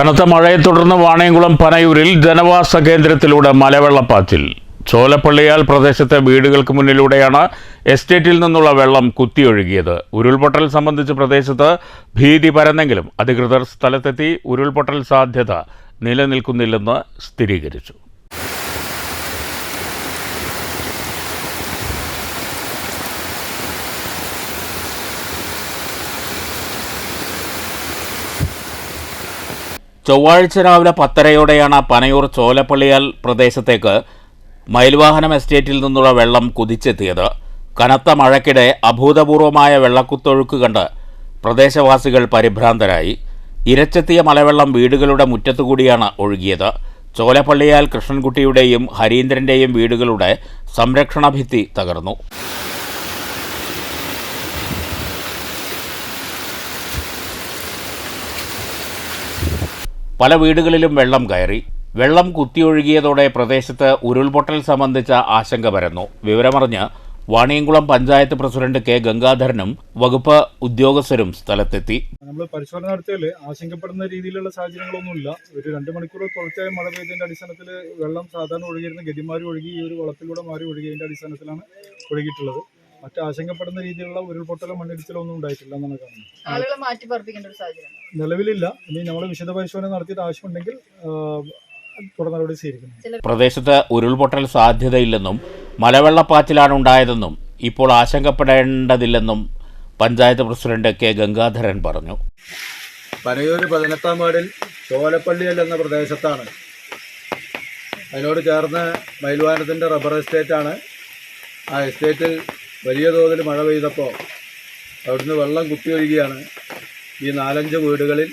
കനത്ത മഴയെ തുടർന്ന് വാണയംകുളം പനയൂരിൽ ജനവാസ കേന്ദ്രത്തിലൂടെ മലവെള്ളപ്പാച്ചിൽ. ചോലപ്പള്ളിയാൽ പ്രദേശത്തെ വീടുകൾക്ക് മുന്നിലൂടെയാണ് എസ്റ്റേറ്റിൽ നിന്നുള്ള വെള്ളം കുത്തിയൊഴുകിയത്. ഉരുൾപൊട്ടൽ സംബന്ധിച്ച് പ്രദേശത്ത് ഭീതി പരന്നെങ്കിലും അധികൃതർ സ്ഥലത്തെത്തി ഉരുൾപൊട്ടൽ സാധ്യത നിലനിൽക്കുന്നില്ലെന്ന് സ്ഥിരീകരിച്ചു. ചൊവ്വാഴ്ച രാവിലെ പത്തരയോടെയാണ് പനയൂർ ചോലപ്പള്ളിയാൽ പ്രദേശത്തേക്ക് മയിൽവാഹനം എസ്റ്റേറ്റിൽ നിന്നുള്ള വെള്ളം കുതിച്ചെത്തിയത്. കനത്ത മഴയ്ക്കിടെ അഭൂതപൂർവമായ വെള്ളക്കുത്തൊഴുക്ക് കണ്ട് പ്രദേശവാസികൾ പരിഭ്രാന്തരായി. ഇരച്ചെത്തിയ മലവെള്ളം വീടുകളുടെ മുറ്റത്തുകൂടിയാണ് ഒഴുകിയത്. ചോലപ്പള്ളിയാൽ കൃഷ്ണൻകുട്ടിയുടെയും ഹരീന്ദ്രന്റെയും വീടുകളുടെ സംരക്ഷണ ഭിത്തി തകർന്നു. പല വീടുകളിലും വെള്ളം കയറി. വെള്ളം കുത്തിയൊഴുകിയതോടെ പ്രദേശത്ത് ഉരുൾപൊട്ടൽ സംബന്ധിച്ച ആശങ്ക പരന്നു. വിവരമറിഞ്ഞ് വാണിയംകുളം പഞ്ചായത്ത് പ്രസിഡന്റ് കെ. ഗംഗാധരനും വകുപ്പ് ഉദ്യോഗസ്ഥരും സ്ഥലത്തെത്തി. നമ്മൾ പരിശോധന നടത്തിയാൽ ആശങ്കപ്പെടുന്ന രീതിയിലുള്ള സാഹചര്യങ്ങളൊന്നുമില്ല. ഒരു രണ്ട് മണിക്കൂർ തുടർച്ചയായി മഴ പെയ്തതിന്റെ അടിസ്ഥാനത്തിൽ വെള്ളം സാധാരണ ഒഴുകിയിരുന്ന ഗതിമാരി ഒഴുകി ഈ ഒരു വളത്തിലൂടെ മാറി ഒഴുകിയതിന്റെ അടിസ്ഥാനത്തിലാണ് ഒഴുകിയിട്ടുള്ളത്. മറ്റ് ആശങ്കപ്പെടുന്ന രീതിയിലുള്ള ഉരുൾപൊട്ടലോ മണ്ണിടിച്ചിലോ ഒന്നും ഉണ്ടായിട്ടില്ല എന്നാണ് കാണുന്നത്. ആളുകളെ മാറ്റി ഒരു സാഹചര്യം നിലവിലില്ല. ഇനി നമ്മൾ വിശദ പരിശോധന നടത്തിയിട്ട് ആവശ്യമുണ്ടെങ്കിൽ തുടർ നടപടി സ്വീകരിക്കും. പ്രദേശത്ത് ഉരുൾപൊട്ടൽ സാധ്യതയില്ലെന്നും മലവെള്ളപ്പാച്ചിലാണ് ഉണ്ടായതെന്നും ഇപ്പോൾ ആശങ്കപ്പെടേണ്ടതില്ലെന്നും പഞ്ചായത്ത് പ്രസിഡന്റ് കെ ഗംഗാധരൻ പറഞ്ഞു. പനയൂർ പതിനെട്ടാം വാർഡിൽ ചോലപ്പള്ളിയൽ എന്ന പ്രദേശത്താണ്. അതിനോട് ചേർന്ന് മയിൽവാനത്തിന്റെ റബ്ബർ എസ്റ്റേറ്റാണ് ആ എസ്റ്റേറ്റിൽ വലിയ തോതിൽ മഴ പെയ്തപ്പോൾ അവിടുന്ന് വെള്ളം കുത്തിയൊഴുകിയാണ്. ഈ നാലഞ്ച് വീടുകളിൽ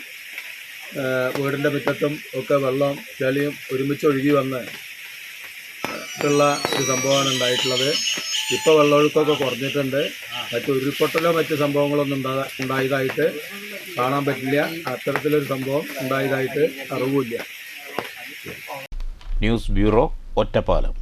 വീടിന്റെ മുറ്റത്തും ഒക്കെ വെള്ളം ചളിയും ഒരുമിച്ച് ഒഴുകി വന്ന് ഉള്ള ഒരു സംഭവമാണ് ഉണ്ടായിട്ടുള്ളത്. ഇപ്പോൾ വെള്ളമൊഴുക്കൊക്കെ കുറഞ്ഞിട്ടുണ്ട്. മറ്റു ഉരുൾപൊട്ടലോ മറ്റ് സംഭവങ്ങളൊന്നും ഉണ്ടാ ഉണ്ടായതായിട്ട് കാണാൻ പറ്റില്ല. അത്തരത്തിലൊരു സംഭവം ഉണ്ടായതായിട്ട് അറിവില്ല ന്യൂസ് ബ്യൂറോ ഒറ്റപ്പാലം.